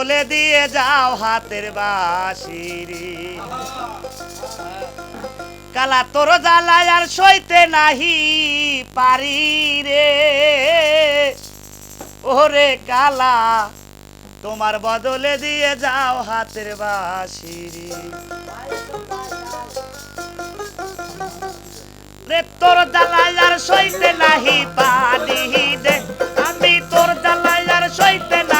বলে দিয়ে যাও হাতের বাসিরি কালা তোর জ্বালায় আর সইতে নাহি পারি রে। ওরে কালা, তোমার বদলে দিয়ে যাও হাতের বাসিরি রে। তোর জ্বালায় আর সইতে নাহি পারি দে আমি তোর জ্বালায় আর সইতে নাহি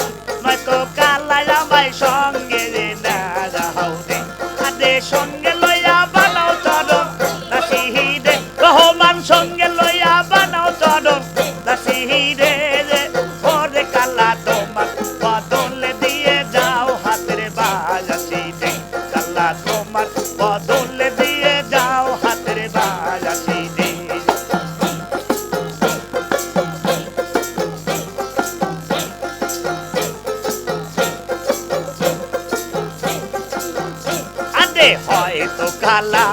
আদে হয়তো কালা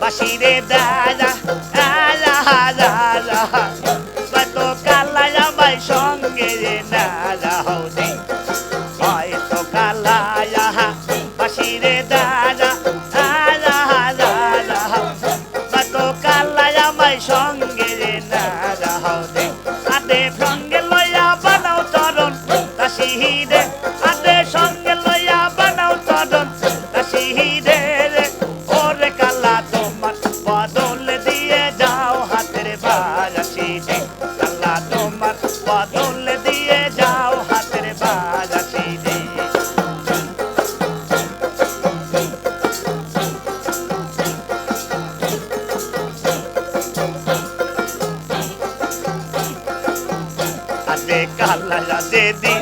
বাসিরে দাদা আলা Ate kala ya dedi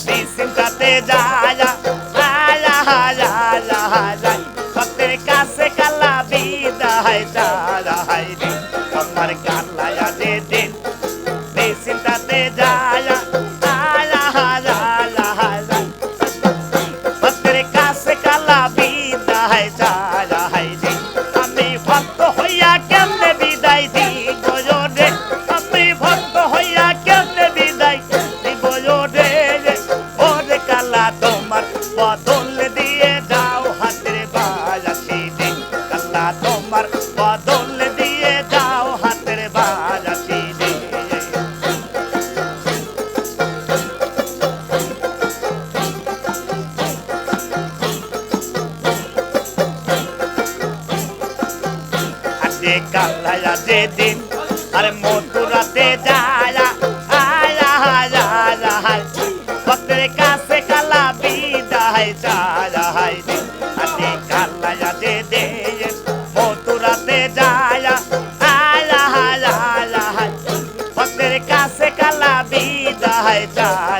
Disin tate jaya আজে কালায়া যে দিন আরে মথুরাতে যায়া, আয়া আয়া আয়া ভক্তের কাছে কালা বিদায় যায়, হায় রে। আজে কালায়া যে দিন মথুরাতে যায়া, আয়া আয়া আয়া ভক্তের কাছে কালা বিদায় যায়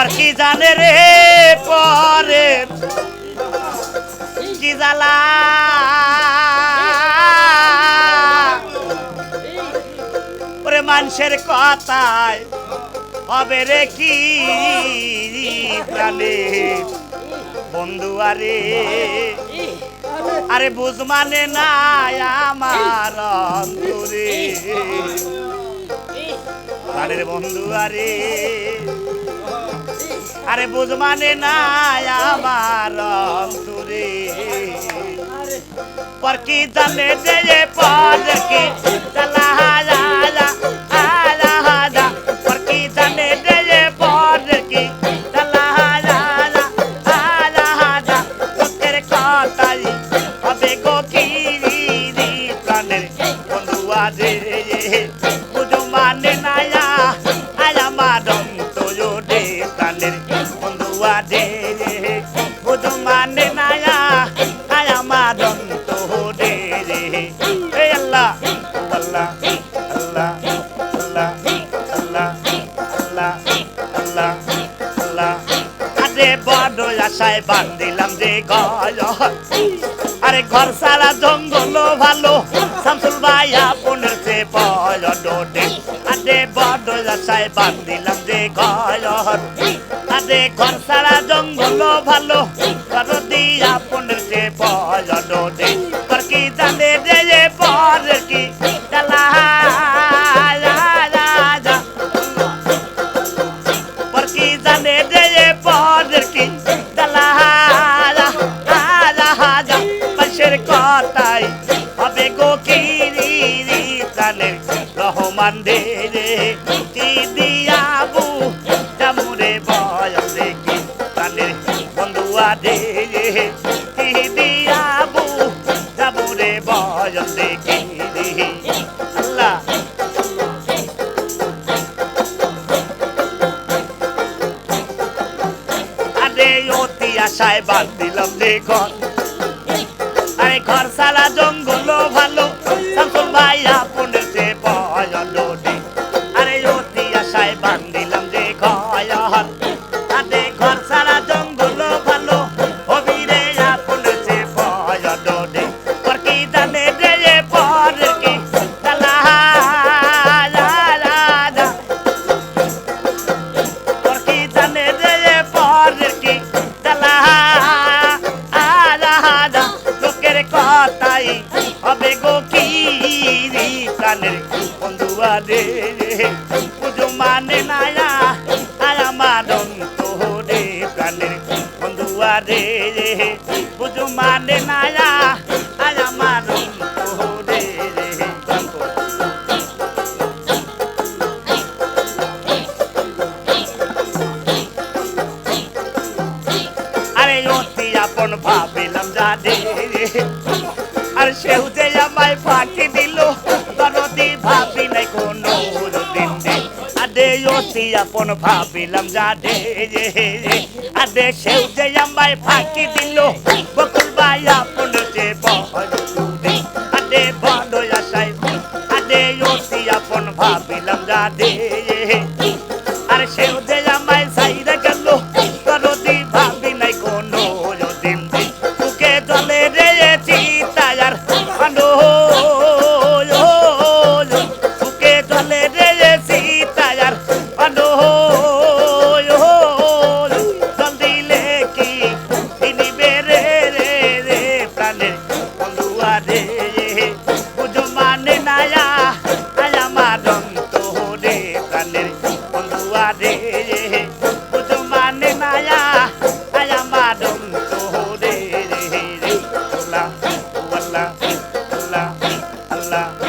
পর কি জানে রে পরে? কি জালা ওরে মানুষের কথায় হবে রে কি জানে? বন্ধু আরে আরে বুঝ মানে নাই আমার অন্তরে। বন্ধু আরে আরে বুঝ মানে না আমার অন্তরে। पर की दल दे पद की আশায় বাদ দিলাম যে আরে ঘর সারা জঙ্গল ভালো, শামসুল ভাই আপনের সে পয়োডে আরে বড় আশায় বাদ দিলাম যে আরে ঘর সারা জঙ্গল ভালো অতি আশায় বাদ দিলাম যে ঘর। আরে ঘর সারা জঙ্গল জীবনের বন্ধুয়া রে, পুজো মানে নায়া আর আমার তোরে প্রাণের বন্ধুয়া রে, পুজো মানে নায়া আর আমার আপন ভাবিলাম যা আর সেহুতে আমায় ফাঁকি অতি আপন ভাবিলাম যা দে আর দেশেও যে আমায় ফাঁকি দিল, বকুল ভাই আপন যে বহরে আদে বড় আশায় আদে অতি আপন ভাবিলাম যা দে la